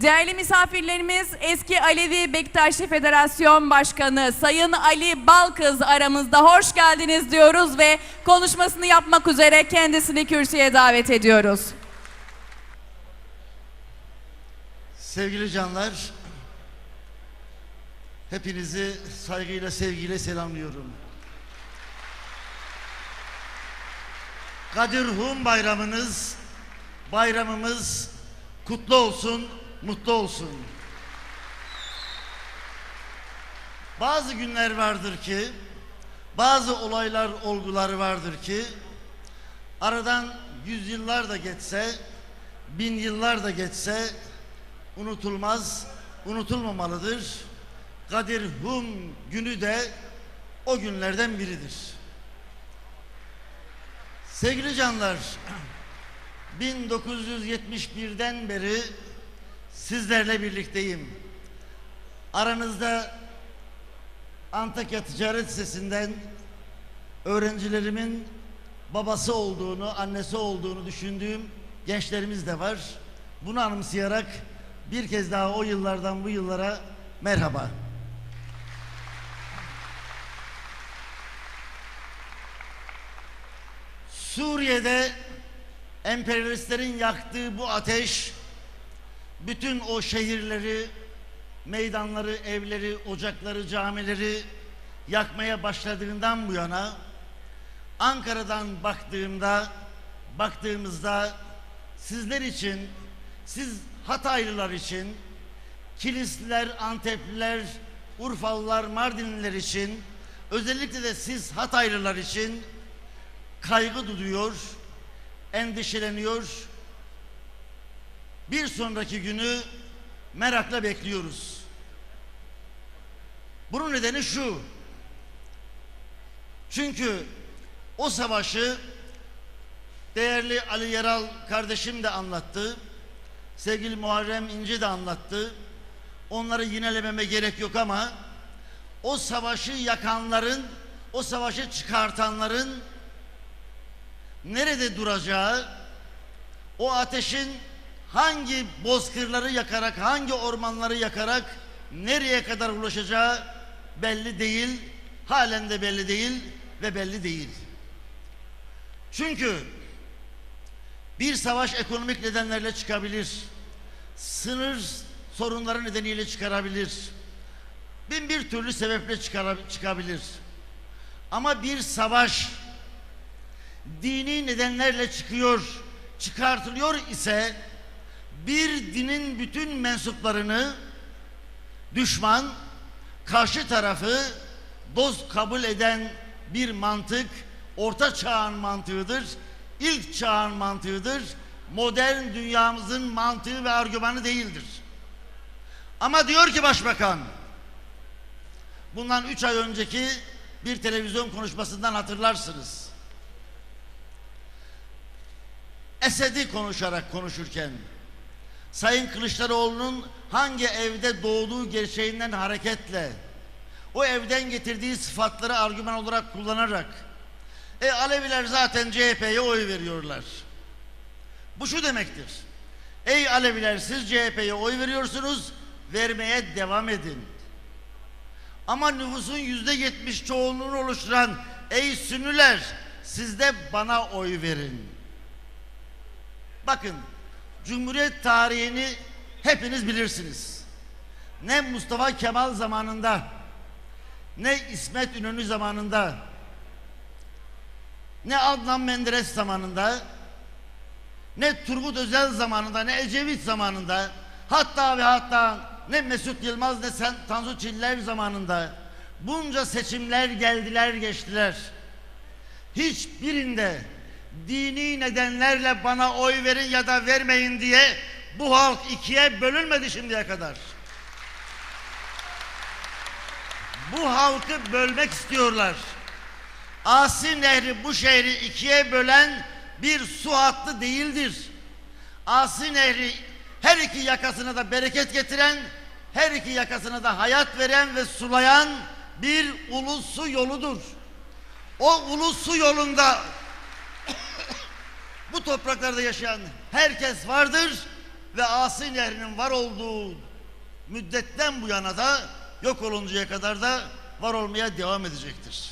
Değerli misafirlerimiz eski Alevi Bektaşi Federasyon Başkanı Sayın Ali Balkız aramızda hoş geldiniz diyoruz ve konuşmasını yapmak üzere kendisini kürsüye davet ediyoruz. Sevgili canlar, hepinizi saygıyla, sevgiyle selamlıyorum. Kadir Hum bayramınız, bayramımız kutlu olsun, mutlu olsun. Bazı günler vardır ki, bazı olaylar, olgular vardır ki, aradan yüzyıllar da geçse, bin yıllar da geçse, unutulmaz, unutulmamalıdır. Kadir Hum günü de o günlerden biridir. Sevgili canlar, 1971'den beri sizlerle birlikteyim. Aranızda Antakya Ticaret Lisesi'nden öğrencilerimin babası olduğunu, annesi olduğunu düşündüğüm gençlerimiz de var. Bunu anımsayarak bir kez daha o yıllardan bu yıllara merhaba. Suriye'de emperyalistlerin yaktığı bu ateş bütün o şehirleri, meydanları, evleri, ocakları, camileri yakmaya başladığından bu yana Ankara'dan baktığımda baktığımızda sizler için siz Hataylılar için Kilisliler, Antepliler, Urfalılar, Mardinliler için özellikle de siz Hataylılar için kaygı duyuyor, endişeleniyor. Bir sonraki günü merakla bekliyoruz. Bunun nedeni şu. Çünkü o savaşı değerli Ali Yeral kardeşim de anlattı. Sevgili Muharrem İnce de anlattı. Onları yinelememe gerek yok ama o savaşı yakanların, o savaşı çıkartanların nerede duracağı, o ateşin hangi bozkırları yakarak, hangi ormanları yakarak nereye kadar ulaşacağı belli değil, halen de belli değil ve belli değil. Çünkü bir savaş ekonomik nedenlerle çıkabilir. Sınır sorunları nedeniyle çıkarabilir. Bin bir türlü sebeple çıkabilir. Ama bir savaş dini nedenlerle çıkıyor, çıkartılıyor ise bir dinin bütün mensuplarını düşman, karşı tarafı dost kabul eden bir mantık orta çağın mantığıdır. ilk çağın mantığıdır. Modern dünyamızın mantığı ve argümanı değildir. Ama diyor ki başbakan bundan üç ay önceki bir televizyon konuşmasından hatırlarsınız. Esed'i konuşarak konuşurken Sayın Kılıçdaroğlu'nun hangi evde doğduğu gerçeğinden hareketle o evden getirdiği sıfatları argüman olarak kullanarak e Aleviler zaten CHP'ye oy veriyorlar. Bu şu demektir. Ey Aleviler siz CHP'ye oy veriyorsunuz, vermeye devam edin. Ama nüfusun yüzde yetmiş çoğunluğunu oluşturan ey Sünniler siz de bana oy verin. Bakın Cumhuriyet tarihini hepiniz bilirsiniz. Ne Mustafa Kemal zamanında ne İsmet İnönü zamanında ne Adnan Menderes zamanında ne Turgut Özel zamanında ne Ecevit zamanında hatta ve hatta ne Mesut Yılmaz ne Sen, Tansu Çiller zamanında bunca seçimler geldiler geçtiler. Hiçbirinde dini nedenlerle bana oy verin ya da vermeyin diye bu halk ikiye bölünmedi şimdiye kadar. Bu halkı bölmek istiyorlar. Asi Nehri bu şehri ikiye bölen bir su hattı değildir. Asi Nehri her iki yakasına da bereket getiren, her iki yakasına da hayat veren ve sulayan bir ulu su yoludur. O ulu su yolunda bu topraklarda yaşayan herkes vardır ve Asi Nehri'nin var olduğu müddetten bu yana da yok oluncaya kadar da var olmaya devam edecektir.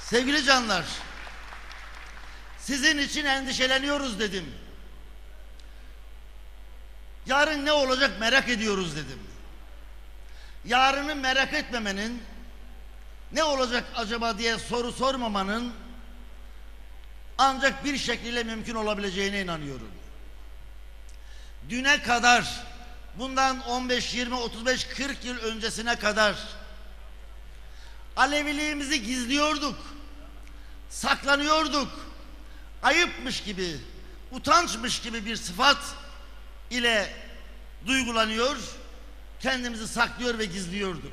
Sevgili canlar, sizin için endişeleniyoruz dedim. Yarın ne olacak merak ediyoruz dedim. Yarını merak etmemenin, ne olacak acaba diye soru sormamanın ancak bir şekilde mümkün olabileceğine inanıyorum. Düne kadar, bundan 15, 20, 35, 40 yıl öncesine kadar Aleviliğimizi gizliyorduk, saklanıyorduk, ayıpmış gibi, utançmış gibi bir sıfat ile duygulanıyor, kendimizi saklıyor ve gizliyorduk.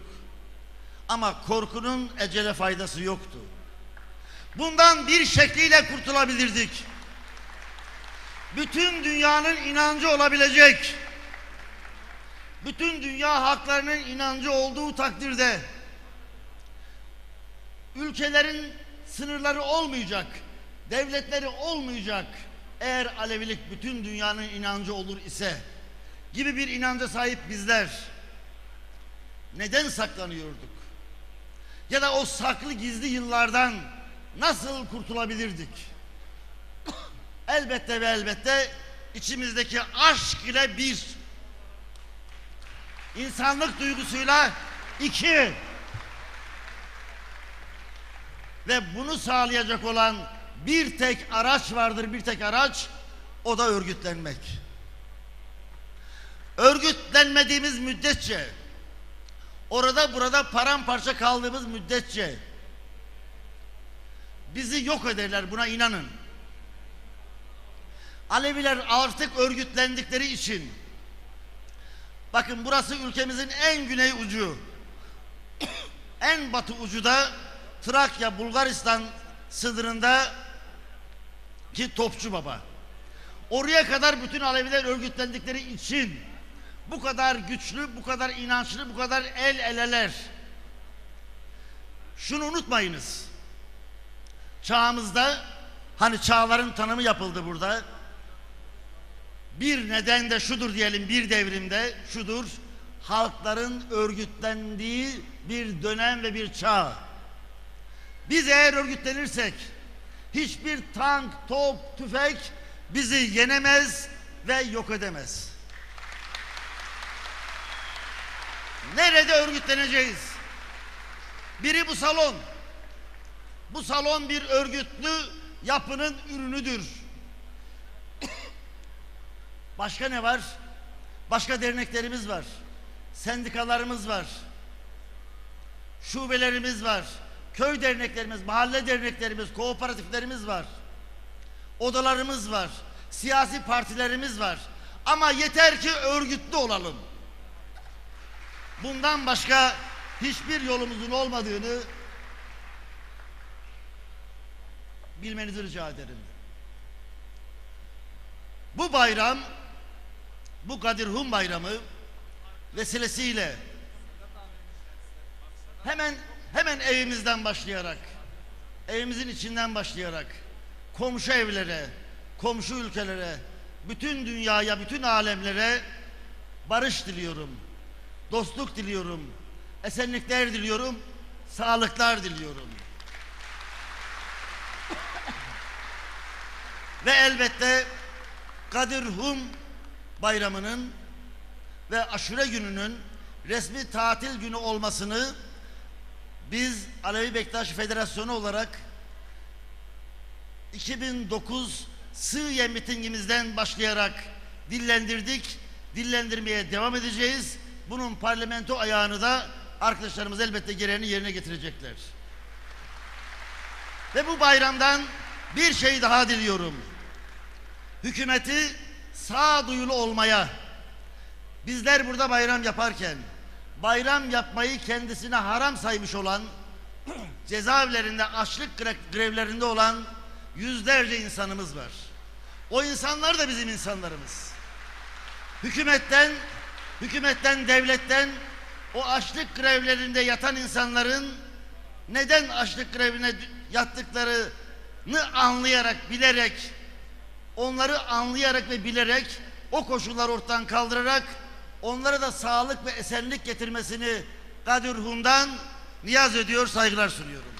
Ama korkunun ecele faydası yoktu. Bundan bir şekliyle kurtulabilirdik. Bütün dünyanın inancı olabilecek. Bütün dünya halklarının inancı olduğu takdirde ülkelerin sınırları olmayacak, devletleri olmayacak. Eğer Alevilik bütün dünyanın inancı olur ise gibi bir inanca sahip bizler neden saklanıyorduk? Ya da o saklı gizli yıllardan nasıl kurtulabilirdik? elbette ve elbette içimizdeki aşk ile bir, insanlık duygusuyla iki ve bunu sağlayacak olan bir tek araç vardır, bir tek araç o da örgütlenmek. Örgütlenmediğimiz müddetçe orada burada paramparça kaldığımız müddetçe bizi yok ederler buna inanın. Aleviler artık örgütlendikleri için bakın burası ülkemizin en güney ucu en batı ucu da Trakya Bulgaristan sınırında ki Topçu Baba. Oraya kadar bütün Aleviler örgütlendikleri için bu kadar güçlü, bu kadar inançlı, bu kadar el eleler. Şunu unutmayınız. Çağımızda hani çağların tanımı yapıldı burada. Bir neden de şudur diyelim bir devrimde şudur. Halkların örgütlendiği bir dönem ve bir çağ. Biz eğer örgütlenirsek hiçbir tank, top, tüfek bizi yenemez ve yok edemez. Nerede örgütleneceğiz? Biri bu salon. Bu salon bir örgütlü yapının ürünüdür. Başka ne var? Başka derneklerimiz var. Sendikalarımız var. Şubelerimiz var. Köy derneklerimiz, mahalle derneklerimiz, kooperatiflerimiz var. Odalarımız var. Siyasi partilerimiz var. Ama yeter ki örgütlü olalım. Bundan başka hiçbir yolumuzun olmadığını bilmenizi rica ederim. Bu bayram, bu Kadir Hun bayramı vesilesiyle hemen hemen evimizden başlayarak, evimizin içinden başlayarak komşu evlere, komşu ülkelere, bütün dünyaya, bütün alemlere barış diliyorum. Dostluk diliyorum. Esenlikler diliyorum. Sağlıklar diliyorum. Ve elbette Kadir Hum bayramının ve aşure gününün resmi tatil günü olmasını biz Alevi Bektaş Federasyonu olarak 2009 Sığye mitingimizden başlayarak dillendirdik. Dillendirmeye devam edeceğiz. Bunun parlamento ayağını da arkadaşlarımız elbette gereğini yerine getirecekler. Ve bu bayramdan bir şey daha diliyorum. Hükümeti sağduyulu olmaya, bizler burada bayram yaparken, bayram yapmayı kendisine haram saymış olan, cezaevlerinde açlık gre- grevlerinde olan yüzlerce insanımız var. O insanlar da bizim insanlarımız. Hükümetten, hükümetten, devletten o açlık grevlerinde yatan insanların neden açlık grevine yattıklarını anlayarak, bilerek, onları anlayarak ve bilerek o koşulları ortadan kaldırarak onlara da sağlık ve esenlik getirmesini Kadir Hun'dan niyaz ediyor, saygılar sunuyorum.